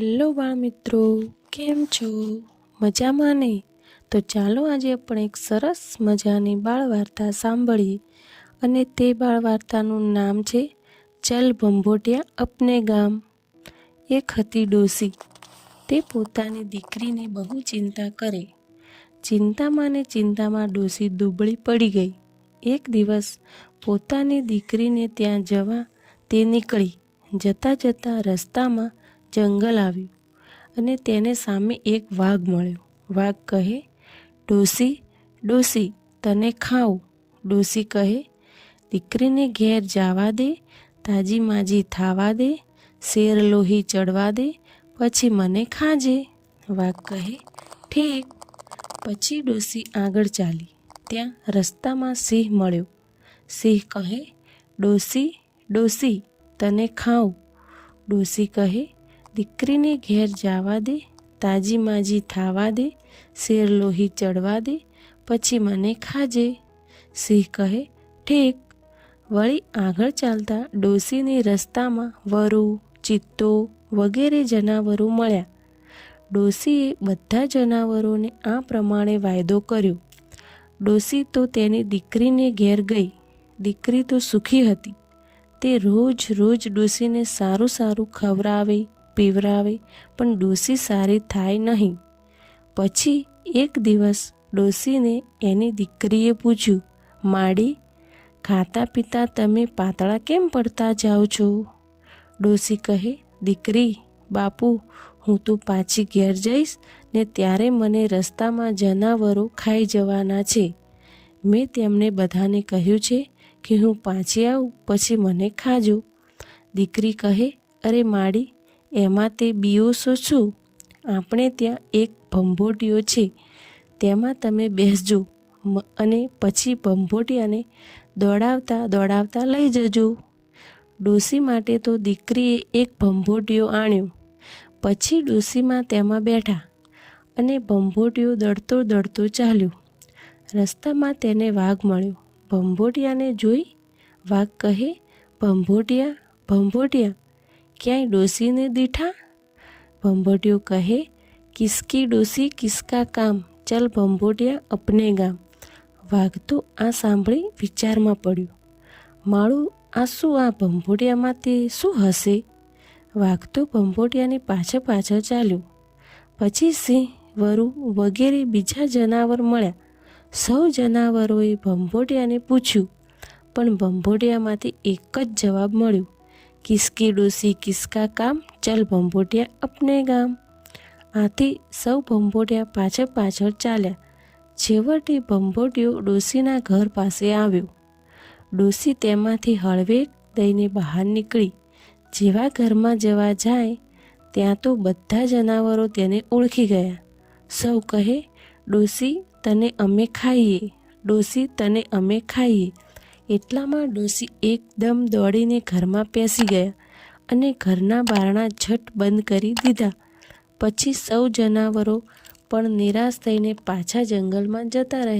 Hello બાળ મિત્રો, કેમ છો? મજામાં ને? તો ચાલો આજે આપણે એક સરસ મજાની બાળ વાર્તા સાંભળીએ. અને તે બાળ વાર્તાનું નામ છે, ચલ ભંભોટિયા અપને ગામ. એક હતી ડોસી. તે પોતાની દીકરીને બહુ ચિંતા કરે. ચિંતામાં ને ચિંતામાં ડોસી દુબળી પડી ગઈ. એક દિવસ પોતાની દીકરીને ત્યાં જવા તે નીકળી. જતાં જતાં રસ્તામાં જંગલ આવ્યું અને તેને સામે એક વાઘ મળ્યો. વાઘ કહે, ડોસી ડોસી, તને ખાઉં. ડોસી કહે, દીકરીને ઘેર જવા દે, તાજી માજી થાવા દે, શેર લોહી ચડવા દે, પછી મને ખાજે. વાઘ કહે, ઠીક. પછી ડોસી આગળ ચાલી. ત્યાં રસ્તામાં સિંહ મળ્યો. સિંહ કહે, ડોસી ડોસી, તને ખાઉં. ડોસી કહે દીકરીને ઘેર જવા દે, તાજી માજી થાવા દે, શેર લોહી ચડવા દે, પછી મને ખાજે. સિંહ કહે, ઠીક. વળી આગળ ચાલતા ડોસીને રસ્તામાં વરુ, ચિત્તો વગેરે જનાવરો મળ્યા. ડોસીએ બધા જનાવરોને આ પ્રમાણે વાયદો કર્યો. ડોસી તો તેની દીકરીને ઘેર ગઈ. દીકરી તો સુખી હતી. તે રોજ રોજ ડોસીને સારું સારું ખવડાવે પીવરાવે, પણ ડોસી સારી થાય નહીં. પછી એક દિવસ ડોસીને એની દીકરીએ પૂછ્યું, માડી, ખાતા પીતા તમે પાતળા કેમ પડતા જાઓ છો? ડોસી કહે, દીકરી, બાપુ, હું તો પાછી ઘેર જઈશ ને ત્યારે મને રસ્તામાં જનાવરો ખાઈ જવાના છે. મેં તેમને બધાને કહ્યું છે કે હું પાછી આવું, પછી મને ખાજો. દીકરી કહે, અરે માડી એમાં તે બીઓસો છું. આપણે ત્યાં એક ભંભોટીઓ છે. તેમાં તમે બેસજો. અને પછી ભંભોટિયાને દોડાવતા દોડાવતા લઈ જજો. ડોસી માટે તો દીકરીએ એક ભંભોટીઓ આણ્યો. પછી ડોસીમાં તેમાં બેઠા અને ભંભોટીઓ દડતો દડતો ચાલ્યો. રસ્તામાં તેને વાઘ મળ્યો. ભંભોટિયાને જોઈ વાઘ કહે, ભંભોટિયા ભંભોટિયા. ક્યાંય ડોસીને દીઠા? ભંભોટિયો કહે, કિસકી ડોસી કિસકા કામ? ચલ ભંભોટિયા અપને ગામ. વાઘ તો આ સાંભળી વિચારમાં પડ્યો. માળું, આ શું આ ભંભોટિયામાંથી શું હશે? વાઘ તો ભંભોટિયાની પાછળ પાછળ ચાલ્યો. પછી સિંહ, વરુ વગેરે બીજા જનાવર મળ્યા. સૌ જનાવરોએ ભંભોટિયાને પૂછ્યું, પણ ભંભોટિયામાંથી એક જ જવાબ મળ્યો. કિસકી ડોસી કિસકા કામ, ચલ ભંભોટિયા અપને ગામ. આથી સૌ ભંભોટિયા પાછળ પાછળ ચાલ્યા. છેવટે ભંભોટિયો ડોસીના ઘર પાસે આવ્યો. ડોસી તેમાંથી હળવેક દઈને બહાર નીકળી. જેવા ઘરમાં જવા જાય, ત્યાં તો બધા જનાવરો તેને ઓળખી ગયા. સૌ કહે, ડોસી, તને અમે ખાઈએ. ડોસી, તને અમે ખાઈએ. એટલામાં ડોસી એકદમ દોડીને ઘરમાં પેસી ગયા અને ઘરના બારણા ઝટ બંધ કરી દીધા. પછી સૌ જનાવરો પણ નિરાશ થઈને પાછા જંગલમાં જતા રહ્યા.